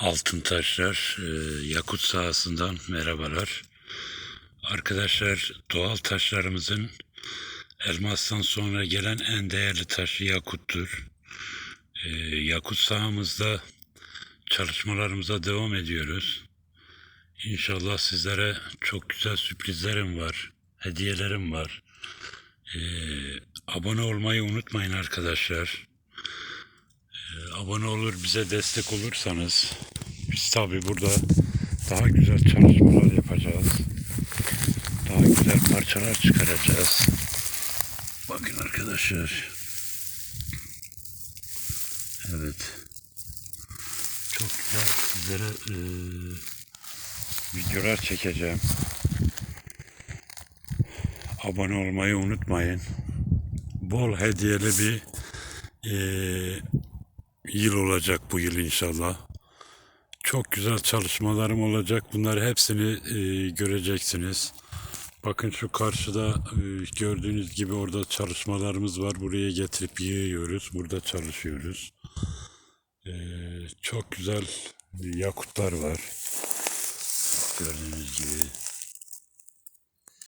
Altın Taşlar e, Yakut sahasından merhabalar. Arkadaşlar doğal taşlarımızın elmastan sonra gelen en değerli taşı yakuttur. E, yakut sahamızda çalışmalarımıza devam ediyoruz. İnşallah sizlere çok güzel sürprizlerim var, hediyelerim var. E, abone olmayı unutmayın arkadaşlar. Abone olur bize destek olursanız biz tabi burada daha güzel çalışmalar yapacağız. Daha güzel parçalar çıkaracağız. Bakın arkadaşlar. Evet. Çok güzel sizlere e, videolar çekeceğim. Abone olmayı unutmayın. Bol hediyeli bir e, yıl olacak bu yıl inşallah. Çok güzel çalışmalarım olacak. Bunları hepsini e, göreceksiniz. Bakın şu karşıda e, gördüğünüz gibi orada çalışmalarımız var. Buraya getirip yığıyoruz. Burada çalışıyoruz. E, çok güzel yakutlar var. Gördüğünüz gibi.